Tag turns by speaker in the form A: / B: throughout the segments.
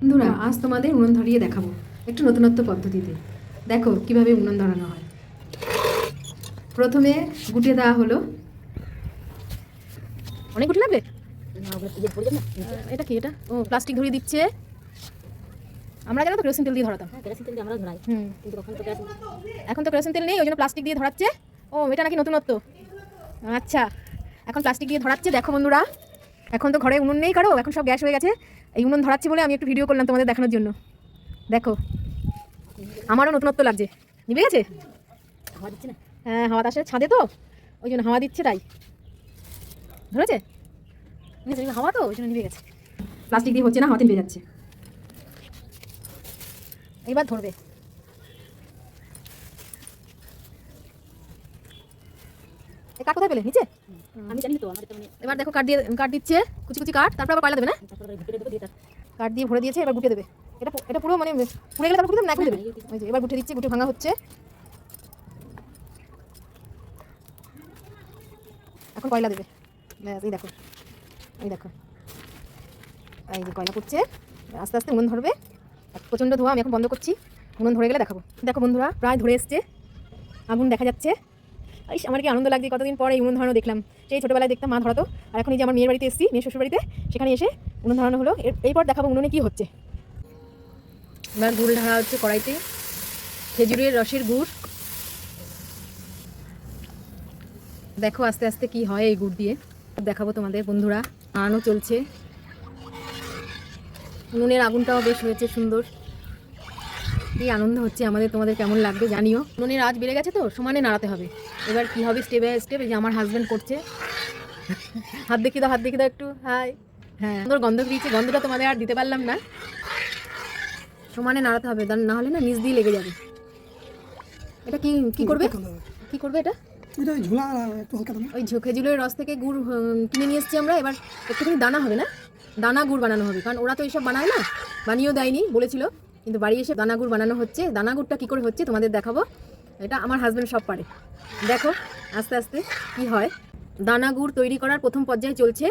A: বন্ধুরা আজ তোমাদের উনুন ধরিয়ে দেখাবো একটু নতুনত্ব পদ্ধতিতে। দেখো কীভাবে উনুন ধরানো হয়। প্রথমে গুটিয়ে দেওয়া হলো। অনেক গুটি লাগবে? এটা কি এটা? ও প্লাস্টিক ধরিয়ে দিচ্ছে। আমরা জানো তো কেরোসিন তেল দিয়ে ধরাতাম।
B: কেরাসিন
A: এখন তো কেরোসিন তেল নেই ওই জন্য প্লাস্টিক দিয়ে ধরাচ্ছে। ও এটা নাকি নতুনত্ব? আচ্ছা এখন প্লাস্টিক দিয়ে ধরাচ্ছে। দেখো বন্ধুরা এখন তো ঘরে উনুন নেই কারও এখন সব গ্যাস হয়ে গেছে। এই উনুন ধরাচ্ছি বলে আমি একটু ভিডিও করলাম তোমাদের দেখানোর জন্য। দেখো আমারও নতুনত্ব লাগছে। নিভে গেছে?
B: হাওয়া দিচ্ছে না?
A: হ্যাঁ হাওয়া আসে ছাদে তো ওই জন্য হাওয়া দিচ্ছে তাই। ধরেছে? হাওয়া তো ওই জন্য নিভে গেছে। প্লাস্টিক দিয়ে হচ্ছে না হাওয়াতে নিভে যাচ্ছে। এবার ধরবে। কাঠ কোথায় পেলে? নিচে?
B: আমি জানি তো আমার মানে
A: এবার দেখো কাঠ দিয়ে কাঠ দিচ্ছে কুচি কুচি কাঠ তারপর আবার কয়লা দেবে না? কাঠ দিয়ে ভরে দিয়েছে এবার গুটে দেবে। এটা এটা পুরো মানে পুড়ে গেলে তারপর গুটে না? দেবে? ওই যে এবার গুটে দিচ্ছে গুটে ভাঙা হচ্ছে। এখন কয়লা দেবে? ব্যাস, এই দেখো। এই দেখো। এই যে কয়লা করছে আস্তে আস্তে উনুন ধরবে। প্রচণ্ড ধোয়া আমি এখন বন্ধ করছি। উনুন ধরে গেলে দেখাবো। দেখো বন্ধুরা প্রায় ধরে এসছে। আগুন দেখা যাচ্ছে। ইস, আমার কি আনন্দ লাগছে? কতদিন পরে এই উনুন দেখলাম। সেই ছোটোবেলায় দেখতাম, মা ধরাতো। আর এখন এই যে আমার মেয়ের বাড়িতে এসেছি, মেয়ের শ্বশুর বাড়িতে সেখানে এসে উনুন ধরানো হলো। এর- এরপর দেখাবো উনুনে কি হচ্ছে। এবার গুড় ঢালা হচ্ছে কড়াইতে। খেজুরের রসের গুড়। দেখো আস্তে আস্তে কি হয় এই গুড় দিয়ে। দেখাবো তোমাদের বন্ধুরা। আনানো চলছে। উনুনের আগুনটাও বেশ হয়েছে সুন্দর। কি আনন্দ হচ্ছে আমাদের। তোমাদের কেমন লাগবে জানিও। উনুনের আজ বেড়ে গেছে তো সমানে নাড়াতে হবে। এবার কি হবে স্টেপ বাই স্টেপ এই যে আমার হাজবেন্ড করছে। হাত দেখি দাও হাত দেখি দাও একটু। হাই হ্যাঁ। সুন্দর গন্ধ দিয়েছে গন্ধটা তোমাদের আর দিতে পারলাম না। সমানে নাড়াতে হবে না হলে না নিচ দিয়ে লেগে যাবে। এটা কি কি করবে? কি করবে এটা?
C: এটা ওই ঝোলা একটু হালকা দানা।
A: ওই ঝো- খেজুরের রস থেকে গুড় কিনে নিয়ে এসেছি আমরা। এবার একটুখানি দানা হবে না? দানা গুড় বানানো হবে কারণ ওরা তো এইসব বানায় না। বানিয়েও দেয়নি বলেছিল। কিন্তু বাড়ি এসে দানা গুড় বানানো হচ্ছে। দানা গুড়টা কী করে হচ্ছে তোমাদের দেখাবো। এটা আমার হাজব্যান্ড সব পারে। দেখো, আস্তে আস্তে কি হয়। দানা গুড় তৈরি করার প্রথম পর্যায়ে চলছে।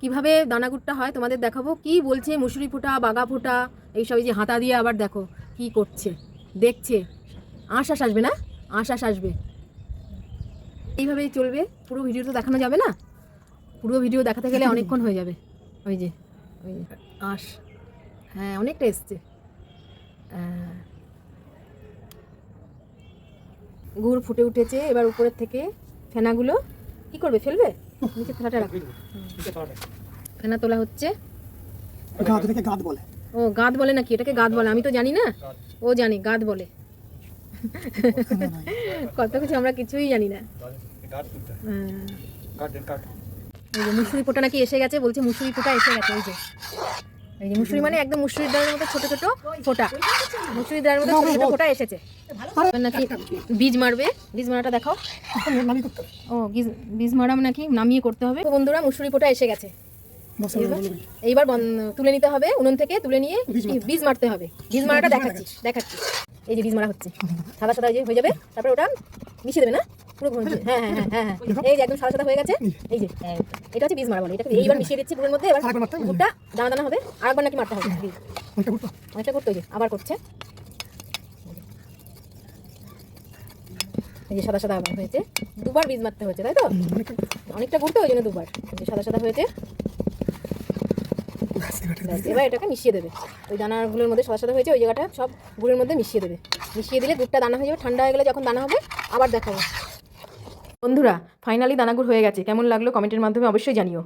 A: কীভাবে দানা গুড়টা হয় তোমাদের দেখাবো। কি বলছে মুসুরি ফোঁটা, বাগা ফোঁটা এইসব এই যে হাতা দিয়ে আবার দেখো কি করছে। দেখছে। আশ্বাস আসবে না? আশ্বাস আসবে। এইভাবেই চলবে। পুরো ভিডিও তো দেখানো যাবে না? পুরো ভিডিও দেখাতে গেলে অনেকক্ষণ হয়ে যাবে। ওই যে, ওই আশ। হ্যাঁ অনেকটা এসছে। গুড় ফুটে উঠেছে এবার উপরের থেকে ফেনাগুলো কি করবে ফেলবে? নিচে ফেনাটা রাখবে। ফেনা তোলা হচ্ছে।
C: গাদ থেকে গাদ বলে।
A: ও গাদ বলে নাকি? এটাকে গাদ বলে। আমি তো জানি না। ও জানি গাদ বলে। কত কিছু আমরা কিছুই জানি না। হ্যাঁ। মুসুরি পোটা নাকি এসে গেছে বলছে মুসুরি পোটা এসে গেছে ওই যে। এই যে মুসুরি মানে একদম মুসুরির ডালের মতো ছোট ছোট ফোটা। মুসুরি ডালের মতো ছোট ছোট ফোটা এসেছে। নাকি বীজ মারবে? বীজ মারাটা দেখাও। ও বীজ মারাম নাকি? নামিয়ে করতে হবে। বন্ধুরা মুসুরি পোটা এসে গেছে। এইবার তুলে নিতে হবে উনুন থেকে তুলে নিয়ে
C: বীজ মারতে
A: হবে। বীজ মারাটা দেখাচ্ছি দেখাচ্ছি। এই যে বীজ মারা হচ্ছে। সাদা সাদা যে হয়ে যাবে তারপরে ওটা মিশিয়ে দেবে না? পুরো হচ্ছে। হ্যাঁ হ্যাঁ হ্যাঁ হ্যাঁ। এই যে একদম সাদা সাদা হয়ে গেছে। এই যে। এটা হচ্ছে বীজ মারা বলে। এটাকে এইবার মিশিয়ে দিচ্ছি গুড়ের মধ্যে। এবার গুড়টা দানা দানা হবে। আরেকবার নাকি মারতে হবে। বীজ।
C: অনেকটা
A: ওই যে আবার করছে। এই যে সাদা সাদা আবার হয়েছে। দুবার বীজ মারতে হয়েছে তাই তো?
C: অনেকটা
A: গুড় তো ওই জন্য দুবার। সাদা সাদা হয়েছে। এবার এটাকে মিশিয়ে দেবে। ওই দানাগুলোর মধ্যে সাদা সাদা হয়েছে ওই জায়গাটা সব গুড়ের মধ্যে মিশিয়ে দেবে। মিশিয়ে দিলে গুড়টা দানা হয়ে যাবে ঠান্ডা হয়ে গেলে যখন দানা হবে আবার দেখাবো। বন্ধুরা ফাইনালি দানাগুড় হয়ে গেছে। কেমন লাগল কমেন্টের মাধ্যমে অবশ্যই জানিও।